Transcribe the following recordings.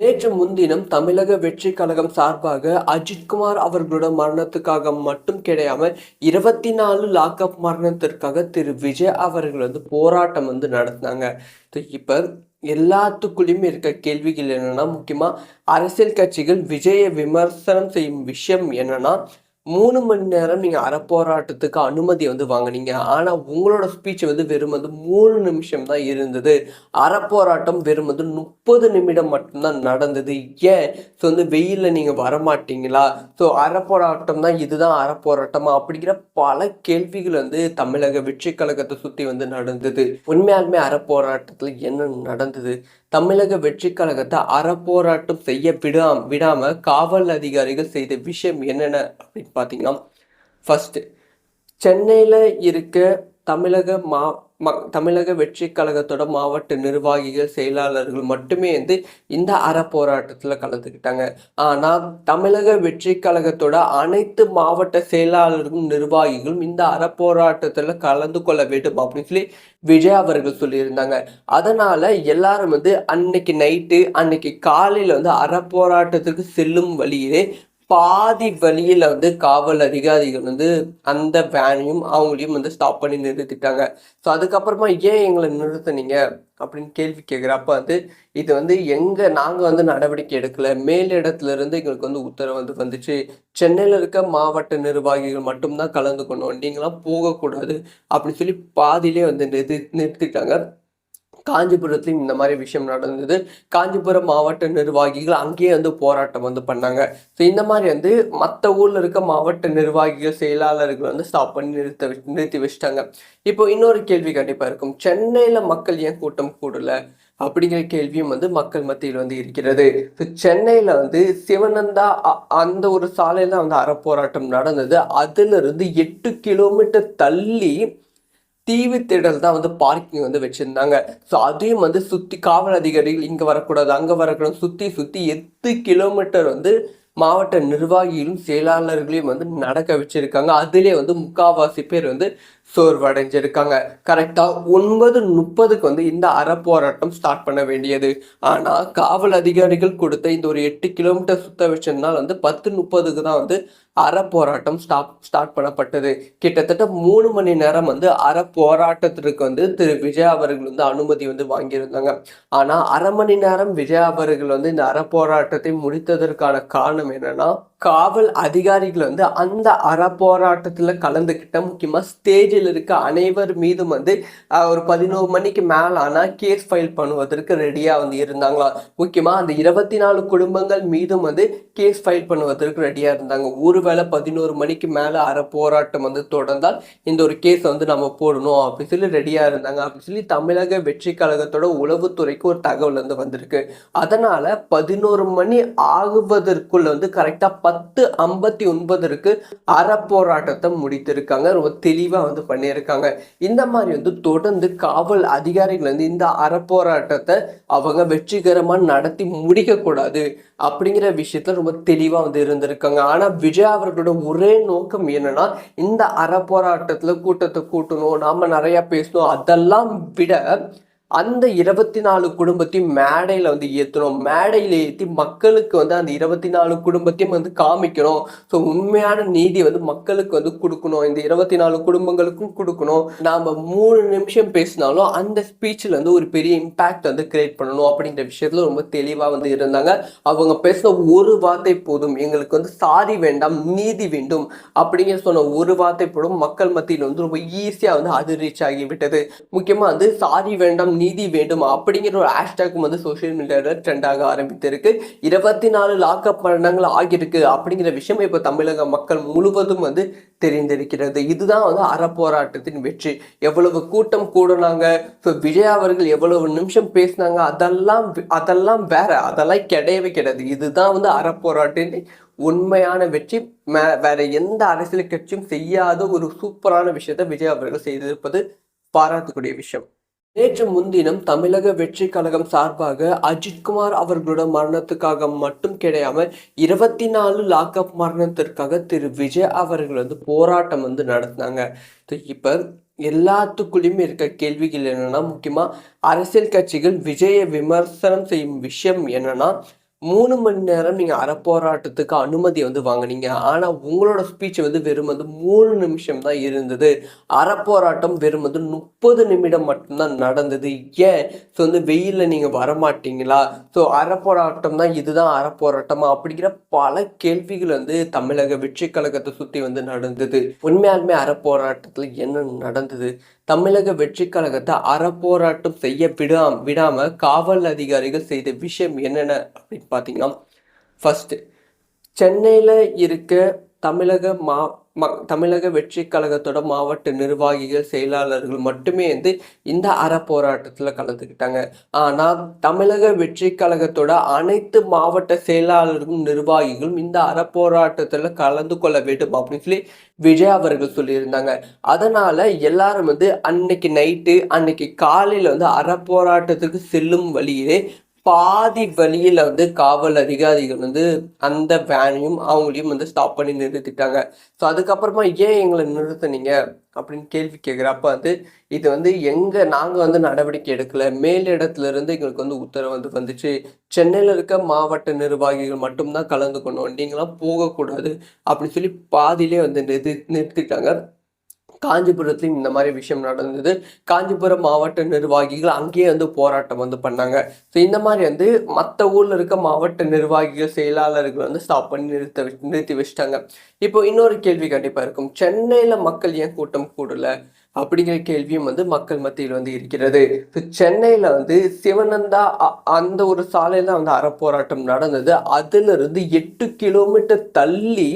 நேற்று முன்தினம் தமிழக வெற்றி கழகம் சார்பாக அஜித்குமார் அவர்களோட மரணத்துக்காக மட்டும் கிடையாம இருபத்தி நாலு லாக்அப் மரணத்திற்காக திரு விஜய் அவர்கள் வந்து போராட்டம் வந்து நடத்தினாங்க. இப்போ எல்லாத்துக்குள்ளேயுமே இருக்க கேள்விகள் என்னன்னா முக்கியமாக அரசியல் கட்சிகள் விஜயை விமர்சனம் செய்யும் விஷயம் என்னன்னா மூணு மணி நேரம் நீங்கள் அறப்போராட்டத்துக்கு அனுமதி வந்து வாங்குனீங்க. ஆனால் உங்களோட ஸ்பீச் வந்து வெறும் வந்து மூணு நிமிஷம் தான் இருந்தது. அறப்போராட்டம் வெறும் வந்து முப்பது நிமிடம் மட்டும்தான் நடந்தது. ஏன்? ஸோ வந்து வெயிலில் நீங்கள் வரமாட்டீங்களா? ஸோ அறப்போராட்டம் தான் இதுதான் அறப்போராட்டமா? அப்படிங்கிற பல கேள்விகள் வந்து தமிழக வெற்றி கழகத்தை சுற்றி வந்து நடந்தது. உண்மையாலுமே அறப்போராட்டத்தில் என்ன நடந்தது? தமிழக வெற்றி கழகத்தை அறப்போராட்டம் செய்ய விடாம விடாமல் காவல் அதிகாரிகள் செய்த விஷயம் என்னென்ன அப்படின்னு பார்த்தீங்கன்னா ஃபஸ்ட்டு சென்னையில் இருக்க தமிழக மா ம தமிழக வெற்றி கழகத்தோட மாவட்ட நிர்வாகிகள் செயலாளர்கள் மட்டுமே வந்து இந்த அறப்போராட்டத்தில் கலந்துக்கிட்டாங்க. ஆனால் தமிழக வெற்றி கழகத்தோட அனைத்து மாவட்ட செயலாளர்களும் நிர்வாகிகளும் இந்த அறப்போராட்டத்தில் கலந்து கொள்ள வேண்டும் அப்படின்னு சொல்லி விஜய் அவர்கள் சொல்லியிருந்தாங்க. அதனால் எல்லாரும் வந்து அன்னைக்கு நைட்டு அன்னைக்கு காலையில் வந்து அறப்போராட்டத்துக்கு செல்லும் வழியிலே பாதி வழியில் வந்து காவல் அதிகாரிகள் வந்து அந்த வேனையும் அவங்களையும் வந்து ஸ்டாப் பண்ணி நிறுத்திட்டாங்க. ஸோ அதுக்கப்புறமா ஏன் எங்களை நிறுத்தினீங்க? அப்படின்னு கேள்வி கேட்குறப்ப வந்து இது வந்து எங்கே நாங்கள் வந்து நடவடிக்கை எடுக்கல. மேலிடத்துல இருந்து எங்களுக்கு வந்து உத்தரவு வந்து வந்துச்சு. சென்னையில் இருக்க மாவட்ட நிர்வாகிகள் மட்டும்தான் கலந்துக்கணும் நீங்களாம் போகக்கூடாது அப்படின்னு சொல்லி பாதியிலே வந்து நிறுத்தி நிறுத்திட்டாங்க. காஞ்சிபுரத்துலையும் இந்த மாதிரி விஷயம் நடந்தது. காஞ்சிபுரம் மாவட்ட நிர்வாகிகள் அங்கேயே வந்து போராட்டம் வந்து பண்ணாங்க. ஸோ இந்த மாதிரி வந்து மற்ற ஊரில் இருக்க மாவட்ட நிர்வாகிகள் செயலாளர்கள் வந்து ஸ்டாப் பண்ணி நிறுத்த நிறுத்தி வச்சிட்டாங்க. இப்போ இன்னொரு கேள்வி கண்டிப்பாக இருக்கும். சென்னையில் மக்கள் ஏன் கூட்டம் கூடல? அப்படிங்கிற கேள்வியும் வந்து மக்கள் மத்தியில் வந்து இருக்கிறது. ஸோ சென்னையில் வந்து சிவனந்தா அ- அந்த ஒரு சாலையில் வந்து அறப்போராட்டம் நடந்தது. அதுலேருந்து எட்டு கிலோமீட்டர் தள்ளி தீவு தேடல் தான் வந்து பார்க்கிங் வந்து வச்சுருந்தாங்க. ஸோ அதையும் வந்து சுற்றி காவல் அதிகாரிகள் இங்கே வரக்கூடாது அங்கே வரக்கூடாது சுற்றி சுற்றி எட்டு கிலோமீட்டர் வந்து மாவட்ட நிர்வாகிகளும் செயலாளர்களையும் வந்து நடக்க வச்சிருக்காங்க. அதிலே வந்து முக்காவாசி பேர் வந்து சோர்வடைஞ்சிருக்காங்க. கரெக்டாக ஒன்பது முப்பதுக்கு வந்து இந்த அறப்போராட்டம் ஸ்டார்ட் பண்ண வேண்டியது. ஆனால் காவல் அதிகாரிகள் கொடுத்த இந்த ஒரு எட்டு கிலோமீட்டர் சுத்த வச்சதுனால வந்து பத்து முப்பதுக்கு தான் வந்து அறப்போராட்டம் ஸ்டாப் ஸ்டார்ட் பண்ணப்பட்டது. கிட்டத்தட்ட மூணு மணி நேரம் வந்து அறப்போராட்டத்திற்கு வந்து திரு விஜய் அவர்கள் வந்து அனுமதி வந்து வாங்கியிருந்தாங்க. ஆனால் அரை மணி நேரம் விஜய் அவர்கள் வந்து இந்த அறப்போராட்டத்தை முடித்ததற்கான காரணம் என்னன்னா காவல் அதிகாரிகள் வந்து அந்த அறப்போராட்டத்தில் கலந்துக்கிட்ட முக்கியமாக ஸ்டேஜில் இருக்க அனைவர் மீதும் வந்து ஒரு பதினோரு மணிக்கு மேலே ஆனால் கேஸ் ஃபைல் பண்ணுவதற்கு ரெடியாக வந்து இருந்தாங்களாம் முக்கியமாக அந்த இருபத்தி நாலு குடும்பங்கள் மீதும் வந்து கேஸ் ஃபைல் பண்ணுவதற்கு ரெடியாக இருந்தாங்க. ஒருவேளை பதினோரு மணிக்கு மேலே அறப்போராட்டம் வந்து தொடர்ந்தால் இந்த ஒரு கேஸ் வந்து நம்ம போடணும் அப்படின்னு சொல்லி ரெடியாக இருந்தாங்க. அப்படின்னு சொல்லி தமிழக வெற்றி கழகத்தோட உளவுத்துறைக்கு ஒரு தகவல் வந்து வந்திருக்கு. அதனால் பதினோரு மணி ஆகுவதற்குள்ள வந்து கரெக்டாக பத்து ஐம்பத்தி ஒன்பதற்கு அறப்போராட்டத்தை முடித்திருக்காங்க. ரொம்ப தெளிவாக வந்து பண்ணியிருக்காங்க. இந்த மாதிரி வந்து தொடர்ந்து காவல் அதிகாரிகள் வந்து இந்த அறப்போராட்டத்தை அவங்க வெற்றிகரமாக நடத்தி முடிக்கக்கூடாது அப்படிங்கிற விஷயத்துல ரொம்ப தெளிவாக வந்து இருந்திருக்காங்க. ஆனால் விஜய் அவர்களோட ஒரே நோக்கம் என்னன்னா இந்த அறப்போராட்டத்தில் கூட்டத்தை கூட்டணும் நாம் நிறையா பேசணும். அதெல்லாம் விட அந்த இருபத்தி நாலு குடும்பத்தையும் மேடையில் வந்து ஏற்றணும் மேடையில் ஏற்றி மக்களுக்கு வந்து அந்த இருபத்தி நாலு குடும்பத்தையும் வந்து காமிக்கணும் ஸோ உண்மையான நீதி வந்து மக்களுக்கு வந்து கொடுக்கணும். இந்த இருபத்தி நாலு குடும்பங்களுக்கும் கொடுக்கணும். நாம் மூணு நிமிஷம் பேசினாலும் அந்த ஸ்பீச்சில் வந்து ஒரு பெரிய இம்பேக்ட் வந்து கிரியேட் பண்ணணும் அப்படிங்கிற விஷயத்துல ரொம்ப தெளிவாக வந்து இருந்தாங்க. அவங்க பேசின ஒரு வார்த்தை போதும். எங்களுக்கு வந்து சாரி வேண்டாம் நீதி வேண்டும் அப்படிங்கிற சொன்ன ஒரு வார்த்தை போதும். மக்கள் மத்தியில் வந்து ரொம்ப ஈஸியாக வந்து அது ரீச் ஆகிவிட்டது முக்கியமாக வந்து சாரி வேண்டாம் நீதி வேண்டும் அப்படிங்கிற ஒரு ஹேஷ்டேக் வந்து சோஷியல் மீடியாவில் ட்ரெண்ட் ஆக ஆரம்பித்திருக்கு. இருபத்தி நாலு லாக்அப் மரணங்கள் ஆகியிருக்கு அப்படிங்கிற விஷயம் இப்போ தமிழக மக்கள் முழுவதும் வந்து தெரிந்திருக்கிறது. இதுதான் வந்து அறப்போராட்டத்தின் வெற்றி. எவ்வளவு கூட்டம் கூடுனாங்க? ஸோ விஜய் அவர்கள் எவ்வளவு நிமிஷம் பேசினாங்க? அதெல்லாம் அதெல்லாம் வேற அதெல்லாம் கிடையவே கிடையாது. இதுதான் வந்து அறப்போராட்டத்தின் உண்மையான வெற்றி. மே- வேற எந்த அரசியல் கட்சியும் செய்யாத ஒரு சூப்பரான விஷயத்தை விஜய் அவர்கள் செய்திருப்பது பாராட்டக்கூடிய விஷயம். நேற்று முன்தினம் தமிழக வெற்றி கழகம் சார்பாக அஜித்குமார் அவர்களோட மரணத்துக்காக மட்டும் கிடையாம இருபத்தி நாலு லாக்அப் மரணத்திற்காக திரு விஜய் அவர்கள் வந்து போராட்டம் வந்து நடத்தினாங்க. இப்போ எல்லாத்துக்குள்ளேயுமே இருக்க கேள்விகள் என்னன்னா முக்கியமா அரசியல் கட்சிகள் விஜயை விமர்சனம் செய்யும் விஷயம் என்னன்னா மூணு மணி நேரம் நீங்கள் அறப்போராட்டத்துக்கு அனுமதி வந்து வாங்குனீங்க. ஆனால் உங்களோட ஸ்பீச் வந்து வெறும் வந்து மூணு நிமிஷம் தான் இருந்தது. அறப்போராட்டம் வெறும் வந்து முப்பது நிமிடம் மட்டும்தான் நடந்தது. ஏன்? ஸோ வந்து வெயிலில் நீங்கள் வரமாட்டீங்களா? ஸோ அறப்போராட்டம் தான் இதுதான் அறப்போராட்டமா? அப்படிங்கிற பல கேள்விகள் வந்து தமிழக வெற்றி கழகத்தை சுற்றி வந்து நடந்தது. உண்மையாலுமே அறப்போராட்டத்தில் என்ன நடந்தது? தமிழக வெற்றி கழகத்தை அறப்போராட்டம் செய்ய விடாம விடாமல் காவல் அதிகாரிகள் செய்த விஷயம் என்னென்ன அப்படின்னு பார்த்தீங்கன்னா ஃபஸ்ட்டு சென்னையில் இருக்க தமிழக மா ம தமிழக வெற்றி கழகத்தோட மாவட்ட நிர்வாகிகள் செயலாளர்கள் மட்டுமே வந்து இந்த அறப்போராட்டத்தில் கலந்துக்கிட்டாங்க. ஆனால் தமிழக வெற்றி கழகத்தோட அனைத்து மாவட்ட செயலாளர்களும் நிர்வாகிகளும் இந்த அறப்போராட்டத்தில் கலந்து கொள்ள வேண்டும் அப்படின்னு சொல்லி விஜய் அவர்கள் சொல்லியிருந்தாங்க. அதனால் எல்லாரும் வந்து அன்னைக்கு நைட்டு அன்னைக்கு காலையில் வந்து அறப்போராட்டத்துக்கு செல்லும் வழியிலே பாதி வழியில் வந்து காவல் அதிகாரிகள் வந்து அந்த வேனையும் அவங்களையும் வந்து ஸ்டாப் பண்ணி நிறுத்திட்டாங்க. ஸோ அதுக்கப்புறமா ஏன் எங்களை நிறுத்தினீங்க? அப்படின்னு கேள்வி கேட்குறப்ப வந்து இது வந்து எங்கே நாங்கள் வந்து நடவடிக்கை எடுக்கலை. மேலிடத்துலேருந்து எங்களுக்கு வந்து உத்தரவு வந்து வந்துச்சு. சென்னையில் இருக்க மாவட்ட நிர்வாகிகள் மட்டும்தான் கலந்துக்கணும் நீங்களாம் போகக்கூடாது அப்படின்னு சொல்லி பாதியிலே வந்து நிறுத்தி நிறுத்திட்டாங்க. காஞ்சிபுரத்துலையும் இந்த மாதிரி விஷயம் நடந்தது. காஞ்சிபுரம் மாவட்ட நிர்வாகிகள் அங்கேயே வந்து போராட்டம் வந்து பண்ணாங்க. ஸோ இந்த மாதிரி வந்து மற்ற ஊரில் இருக்க மாவட்ட நிர்வாகிகள் செயலாளர்கள் வந்து ஸ்டாப் பண்ணி நிறுத்த நிறுத்தி வச்சுட்டாங்க. இப்போ இன்னொரு கேள்வி கண்டிப்பாக இருக்கும். சென்னையில் மக்கள் ஏன் கூட்டம் கூடல? அப்படிங்கிற கேள்வியும் வந்து மக்கள் மத்தியில் வந்து இருக்கிறது. ஸோ சென்னையில் வந்து சிவனந்தா அ- அந்த ஒரு சாலையில் வந்து அறப்போராட்டம் நடந்தது. அதிலிருந்து எட்டு கிலோமீட்டர் தள்ளி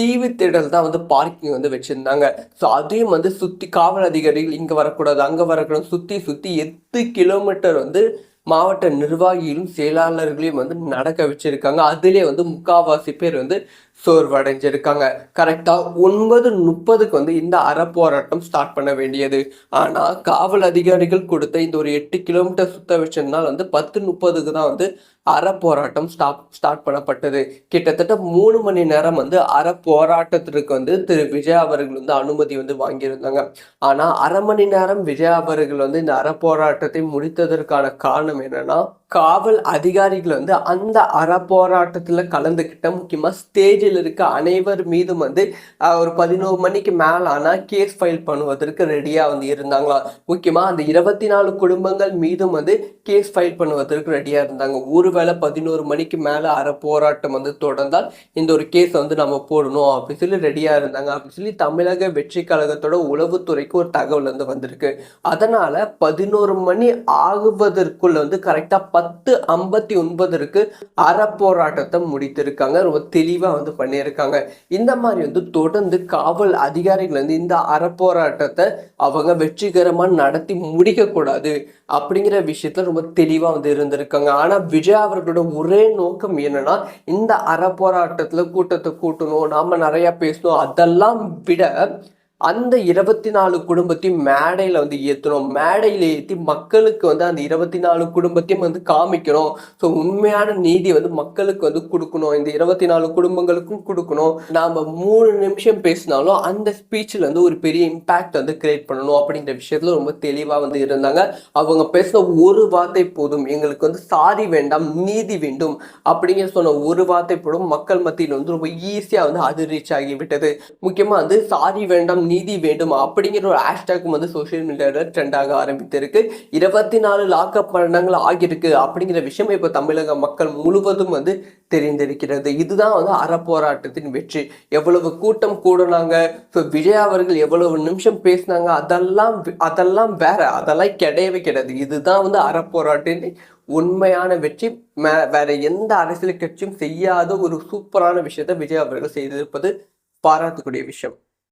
தீவு திடல் தான் வந்து பார்க்கிங் வந்து வச்சிருந்தாங்க. ஸோ அதையும் வந்து சுற்றி காவல் அதிகாரிகள் இங்கே வரக்கூடாது அங்கே வரக்கூடாது சுற்றி சுற்றி எட்டு கிலோமீட்டர் வந்து மாவட்ட நிர்வாகிகளும் செயலாளர்களையும் வந்து நடக்க வச்சிருக்காங்க. அதிலே வந்து முக்காவாசி பேர் வந்து சோர்வடைஞ்சிருக்காங்க. கரெக்டாக ஒன்பது முப்பதுக்கு வந்து இந்த அறப்போராட்டம் ஸ்டார்ட் பண்ண வேண்டியது. ஆனால் காவல் அதிகாரிகள் கொடுத்த இந்த ஒரு எட்டு கிலோமீட்டர் சுத்த வச்சதுனால வந்து பத்து முப்பதுக்கு தான் வந்து அறப்போராட்டம் ஸ்டாப் ஸ்டார்ட் பண்ணப்பட்டது. கிட்டத்தட்ட மூணு மணி நேரம் வந்து அறப்போராட்டத்திற்கு வந்து திரு விஜய் அவர்கள் வந்து அனுமதி வந்து வாங்கியிருந்தாங்க. ஆனால் அரை மணி நேரம் விஜய் அவர்கள் வந்து இந்த அறப்போராட்டத்தை முடித்ததற்கான காரணம் என்னன்னா காவல் அதிகாரிகள் வந்து அந்த அறப்போராட்டத்தில் கலந்துக்கிட்ட முக்கியமாக ஸ்டேஜில் இருக்க அனைவர் மீதும் வந்து ஒரு பதினோரு மணிக்கு மேலே ஆனால் கேஸ் ஃபைல் பண்ணுவதற்கு ரெடியாக வந்து இருந்தாங்களாம் முக்கியமாக அந்த இருபத்தி நாலு குடும்பங்கள் மீதும் வந்து கேஸ் ஃபைல் பண்ணுவதற்கு ரெடியாக இருந்தாங்க. ஒருவேளை பதினோரு மணிக்கு மேலே அறப்போராட்டம் வந்து தொடர்ந்தால் இந்த ஒரு கேஸ் வந்து நம்ம போடணும் அப்படின்னு சொல்லி ரெடியாக இருந்தாங்க. அப்படின்னு சொல்லி தமிழக வெற்றி கழகத்தோட உளவுத்துறைக்கு ஒரு தகவல் வந்து வந்திருக்கு. அதனால் பதினோரு மணி ஆகுவதற்குள்ள வந்து கரெக்டாக பத்து ஐம்பத்தி ஒன்பதற்கு அறப்போராட்டத்தை முடித்திருக்காங்க. ரொம்ப தெளிவாக வந்து பண்ணியிருக்காங்க. இந்த மாதிரி வந்து தொடர்ந்து காவல் அதிகாரிகள் வந்து இந்த அறப்போராட்டத்தை அவங்க வெற்றிகரமாக நடத்தி முடிக்கக்கூடாது அப்படிங்கிற விஷயத்துல ரொம்ப தெளிவாக வந்து இருந்திருக்காங்க. ஆனால் விஜய் அவர்களோட ஒரே நோக்கம் என்னன்னா இந்த அறப்போராட்டத்துல கூட்டத்தை கூட்டணும் நாம நிறைய பேசணும். அதெல்லாம் விட அந்த இருபத்தி நாலு குடும்பத்தையும் மேடையில் வந்து ஏற்றணும் மேடையில் ஏற்றி மக்களுக்கு வந்து அந்த இருபத்தி நாலு குடும்பத்தையும் வந்து காமிக்கணும் ஸோ உண்மையான நீதி வந்து மக்களுக்கு வந்து கொடுக்கணும். இந்த இருபத்தி நாலு குடும்பங்களுக்கும் கொடுக்கணும். நாம் மூணு நிமிஷம் பேசினாலும் அந்த ஸ்பீச்சில் வந்து ஒரு பெரிய இம்பேக்ட் வந்து கிரியேட் பண்ணணும் அப்படிங்கிற விஷயத்துல ரொம்ப தெளிவாக வந்து இருந்தாங்க. அவங்க பேசின ஒரு வார்த்தை போதும். எங்களுக்கு வந்து சாரி வேண்டாம் நீதி வேண்டும் அப்படிங்கிற சொன்ன ஒரு வார்த்தை போதும். மக்கள் மத்தியில் வந்து ரொம்ப ஈஸியாக வந்து அது ரீச் ஆகிவிட்டது முக்கியமாக வந்து சாரி வேண்டாம் நீதி வேண்டும் அப்படிங்கிற ஒரு ஹேஷ்டேக் வந்து சோஷியல் மீடியாவில் ட்ரெண்ட் ஆக ஆரம்பித்திருக்கு. இருபத்தி நாலு லாக்அப் மரணங்கள் ஆகியிருக்கு அப்படிங்கிற விஷயம் இப்போ தமிழக மக்கள் முழுவதும் வந்து தெரிந்திருக்கிறது. இதுதான் வந்து அறப்போராட்டத்தின் வெற்றி. எவ்வளவு கூட்டம் கூடுனாங்க? ஸோ விஜய் அவர்கள் எவ்வளவு நிமிஷம் பேசினாங்க? அதெல்லாம் அதெல்லாம் வேற அதெல்லாம் கிடையவே கிடையாது. இதுதான் வந்து அறப்போராட்டின் உண்மையான வெற்றி. மே- வேற எந்த அரசியல் கட்சியும் செய்யாத ஒரு சூப்பரான விஷயத்தை விஜய் அவர்கள் செய்திருப்பது பாராட்டக்கூடிய விஷயம்.